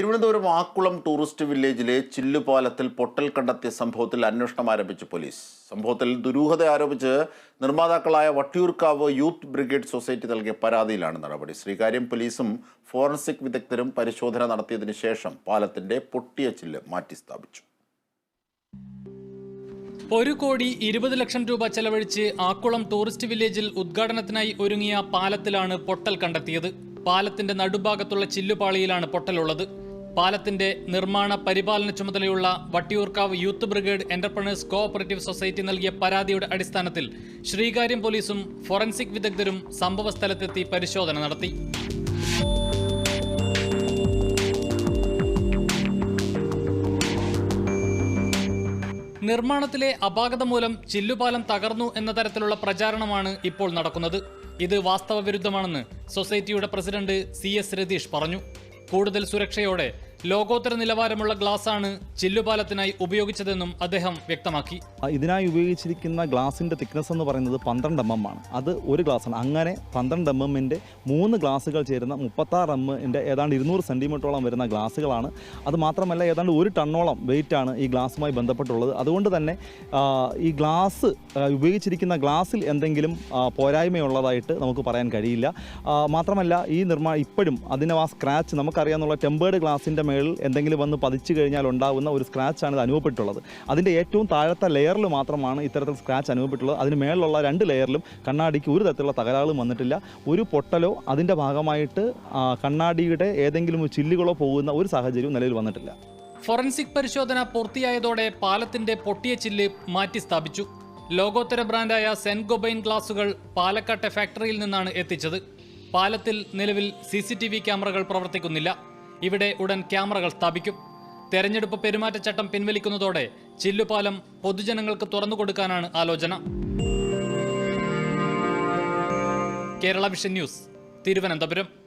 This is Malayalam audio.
തിരുവനന്തപുരം ആക്കുളം ടൂറിസ്റ്റ് വില്ലേജിലെ ചില്ലുപാലത്തിൽ പൊട്ടൽ കണ്ടെത്തിയ സംഭവത്തിൽ അന്വേഷണം ആരംഭിച്ചു പോലീസ്. സംഭവത്തിൽ ദുരൂഹത ആരോപിച്ച് നിർമ്മാതാക്കളായ വട്ടിയൂർക്കാവ് യൂത്ത് ബ്രിഗേഡ് സൊസൈറ്റി നൽകിയ പരാതിയിലാണ് നടപടി. ശ്രീകാര്യം പോലീസും ഫോറൻസിക് വിദഗ്ധരും പരിശോധന നടത്തിയതിനു ശേഷം പാലത്തിന്റെ പൊട്ടിയ ചില്ല് മാറ്റി സ്ഥാപിച്ചു. ഒരു കോടി ഇരുപത് ലക്ഷം രൂപ ചെലവഴിച്ച് ആക്കുളം ടൂറിസ്റ്റ് വില്ലേജിൽ ഉദ്ഘാടനത്തിനായി ഒരുങ്ങിയ പാലത്തിലാണ് പൊട്ടൽ കണ്ടെത്തിയത്. പാലത്തിന്റെ നടുഭാഗത്തുള്ള ചില്ലുപാളിയിലാണ് പൊട്ടലുള്ളത്. പാലത്തിന്റെ നിർമ്മാണ പരിപാലന ചുമതലയുള്ള Vattiyoorkavu youth brigade entrepreneurs cooperative society നൽകിയ പരാതിയുടെ അടിസ്ഥാനത്തിൽ ശ്രീകാര്യം പോലീസും ഫോറൻസിക് വിദഗ്ധരും സംഭവസ്ഥലത്തെത്തി പരിശോധന നടത്തി. നിർമ്മാണത്തിലെ അപാകത മൂലം ചില്ലുപാലം തകർന്നു എന്ന തരത്തിലുള്ള പ്രചാരണമാണ് ഇപ്പോൾ നടക്കുന്നത്. ഇത് വാസ്തവ വിരുദ്ധമാണെന്ന് സൊസൈറ്റിയുടെ പ്രസിഡന്റ് സി എസ് രതീഷ് പറഞ്ഞു. കൂടുതൽ സുരക്ഷയോടെ ലോകോത്തര നിലവാരമുള്ള ഗ്ലാസാണ് ചില്ലുപാലത്തിനായി ഉപയോഗിച്ചതെന്നും അദ്ദേഹം വ്യക്തമാക്കി. ഇതിനായി ഉപയോഗിച്ചിരിക്കുന്ന ഗ്ലാസിന്റെ തിക്നെസ് എന്ന് പറയുന്നത് പന്ത്രണ്ട് എം എം ആണ്. അത് ഒരു ഗ്ലാസ്സാണ്. അങ്ങനെ പന്ത്രണ്ട് എം എമ്മിന്റെ മൂന്ന് ഗ്ലാസുകൾ ചേരുന്ന മുപ്പത്താറ് എമ്മിന്റെ ഏതാണ്ട് ഇരുന്നൂറ് സെന്റിമീറ്ററോളം വരുന്ന ഗ്ലാസുകളാണ് അത് മാത്രമല്ല ഏതാണ്ട് ഒരു ടണ്ണോളം വെയിറ്റാണ് ഈ ഗ്ലാസുമായി ബന്ധപ്പെട്ടുള്ളത്. അതുകൊണ്ട് തന്നെ ഈ ഗ്ലാസ് ഉപയോഗിച്ചിരിക്കുന്ന ഗ്ലാസ്സിൽ എന്തെങ്കിലും പോരായ്മയുള്ളതായിട്ട് നമുക്ക് പറയാൻ കഴിയില്ല. മാത്രമല്ല ഈ നിർമ്മാണം ഇപ്പോഴും അതിനെ ആ സ്ക്രാച്ച് നമുക്കറിയാമെന്നുള്ള ടെമ്പേർഡ് ഗ്ലാസിന്റെ മേളിൽ എന്തെങ്കിലും വന്ന് പതിച്ചു കഴിഞ്ഞാൽ ഉണ്ടാകുന്ന ഒരു സ്ക്രാച്ചാണ് ഇത് അനുഭവപ്പെട്ടുള്ളത് അതിന്റെ ഏറ്റവും താഴത്തെ ലെയറിൽ മാത്രമാണ് ഇത്തരത്തിൽ സ്ക്രാച്ച് അനുഭവപ്പെട്ടുള്ളത് അതിന് മേളിലുള്ള രണ്ട് ലെയറിലും കണ്ണാടിക്ക് ഒരു തരത്തിലുള്ള തകരാറും വന്നിട്ടില്ല. ഒരു പൊട്ടലോ അതിന്റെ ഭാഗമായിട്ട് കണ്ണാടിയുടെ ഏതെങ്കിലും ചില്ലുകളോ പോകുന്ന ഒരു സാഹചര്യവും നിലവിൽ വന്നിട്ടില്ല. ഫോറൻസിക് പരിശോധന പൂർത്തിയായതോടെ പാലത്തിന്റെ പൊട്ടിയ ചില്ല് മാറ്റി സ്ഥാപിച്ചു. ലോകോത്തര ബ്രാൻഡായ സെൻ ഗൊബൈൻ ഗ്ലാസുകൾ പാലക്കാട്ടെ ഫാക്ടറിയിൽ നിന്നാണ് എത്തിച്ചത്. പാലത്തിൽ നിലവിൽ സി ക്യാമറകൾ പ്രവർത്തിക്കുന്നില്ല. ഇവിടെ ഉടൻ ക്യാമറകൾ സ്ഥാപിക്കും. തെരഞ്ഞെടുപ്പ് പെരുമാറ്റച്ചട്ടം പിൻവലിക്കുന്നതോടെ ചില്ലുപാലം പൊതുജനങ്ങൾക്ക് തുറന്നു കൊടുക്കാനാണ് ആലോചന. Kerala vision news Thiruvananthapuram.